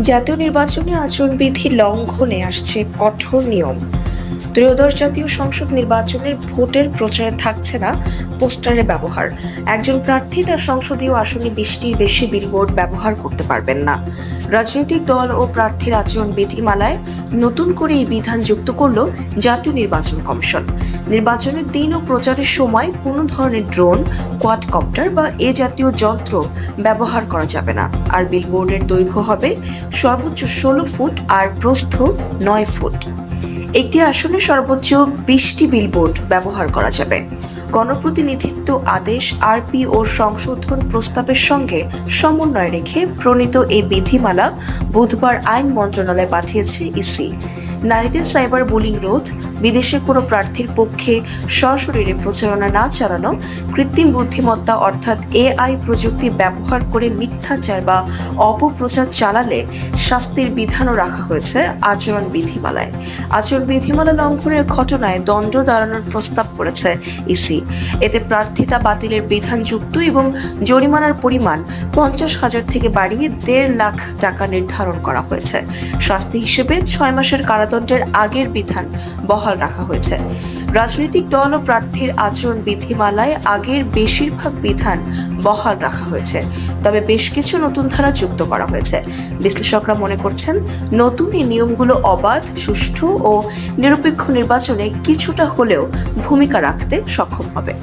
জাতীয় নির্বাচনে আচরণবিধি লঙ্ঘনে আসছে কঠোর নিয়ম। ত্রয়োদশ জাতীয় সংসদ নির্বাচনের ভোটের প্রচারে থাকছে না পোস্টারের ব্যবহার। একজন প্রার্থী তার সংসদীয় আসনে বিশটির বেশি বিলবোর্ড ব্যবহার করতে পারবেন না। রাজনৈতিক দল ও প্রার্থীর আচরণ বিধিমালায় নতুন করে এই বিধান যুক্ত করল জাতীয় নির্বাচন কমিশন। নির্বাচনের দিন ও প্রচারের সময় কোনো ধরনের ড্রোন, কোয়াডকপ্টার বা এ জাতীয় যন্ত্র ব্যবহার করা যাবে না। আর বিলবোর্ডের দৈর্ঘ্য হবে সর্বোচ্চ ষোলো ফুট আর প্রস্থ নয় ফুট। একটি আসনে সর্বোচ্চ বিশটি বিলবোর্ড ব্যবহার করা যাবে। গণপ্রতিনিধিত্ব আদেশ, আরপি ও সংশোধন প্রস্তাবের সঙ্গে সমন্বয় রেখে প্রণীত এই বিধিমালা বুধবার আইন মন্ত্রণালয়ে পাঠিয়েছে ইসি। নারীদের সাইবার বুলিং রোধ, বিদেশে কোনো প্রার্থীর পক্ষে সশরীরে প্রচারণা না চালানো, কৃত্রিম বুদ্ধিমত্তা অর্থাৎ এআই প্রযুক্তি ব্যবহার করে মিথ্যাচার বা অপপ্রচার চালালে শাস্তির বিধানও রাখা হয়েছে আচরণ বিধিমালায়। আচরণ বিধিমালা লঙ্ঘনের ঘটনায় দণ্ড দাঁড়ানোর প্রস্তাব করেছে ইসি। এতে প্রার্থিতা বাতিলের বিধান যুক্ত এবং জরিমানার পরিমাণ পঞ্চাশ হাজার থেকে বাড়িয়ে দেড় লাখ টাকা নির্ধারণ করা হয়েছে। শাস্তি হিসেবে ছয় মাসের কারাদণ্ডের আগের বিধান বহাল রাখা হয়েছে। রাজনৈতিক দল ও প্রার্থীর আচরণ বিধিমালায় আগের বেশিরভাগ বিধান বহাল রাখা হয়েছে। তবে বেশ কিছু নতুন ধারা যুক্ত করা হয়েছে। বিশ্লেষকরা মনে করছেন, নতুন এই নিয়মগুলো অবাধ, সুষ্ঠু ও নিরপেক্ষ নির্বাচনে কিছুটা হলেও ভূমিকা রাখতে সক্ষম হবে।